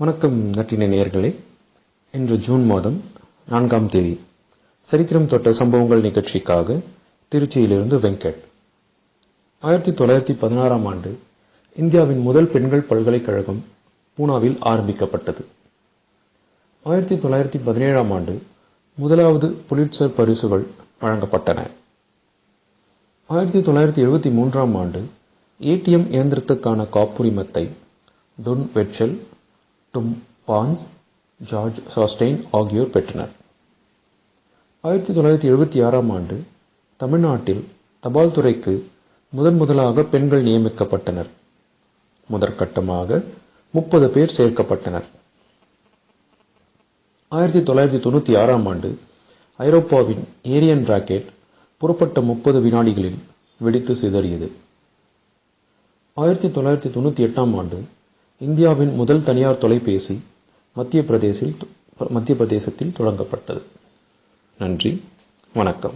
வணக்கம் நற்றினை நேயர்களே. இன்று ஜூன் மாதம் நான்காம் தேதி சரித்திரம் தொட்ட சம்பவங்கள் நிகழ்ச்சிக்காக திருச்சியிலிருந்து வெங்கட். ஆயிரத்தி தொள்ளாயிரத்தி பதினாறாம் ஆண்டு இந்தியாவின் முதல் பெண்கள் பல்கலைக்கழகம் பூனாவில் ஆரம்பிக்கப்பட்டது. ஆயிரத்தி தொள்ளாயிரத்தி பதினேழாம் ஆண்டு முதலாவது புலிட்சர் பரிசுகள் வழங்கப்பட்டன. ஆயிரத்தி தொள்ளாயிரத்தி எழுபத்தி மூன்றாம் ஆண்டு ஏடிஎம் இயந்திரத்துக்கான காப்புரிமத்தை டொன் வெட்சல் டும் பான்ஸ் ஜார்ஜ் சாஸ்டெயின் ஆகியோர் பெற்றனர் ஆயிரத்தி தொள்ளாயிரத்தி எழுபத்தி ஆறாம் ஆண்டு தமிழ்நாட்டில் தபால் துறைக்கு முதன் முதலாக பெண்கள் நியமிக்கப்பட்டனர். முதற்கட்டமாக முப்பது பேர் சேர்க்கப்பட்டனர். ஆயிரத்தி தொள்ளாயிரத்தி தொண்ணூற்றி ஆறாம் ஆண்டு ஐரோப்பாவின் ஏரியன் ராக்கெட் புறப்பட்ட முப்பது வினாடிகளில் வெடித்து சிதறியது. ஆயிரத்தி தொள்ளாயிரத்தி தொண்ணூற்றி எட்டாம் ஆண்டு இந்தியாவின் முதல் தனியார் தொலைபேசி மத்திய பிரதேசில் மத்திய பிரதேசத்தில் தொடங்கப்பட்டது. நன்றி. வணக்கம்.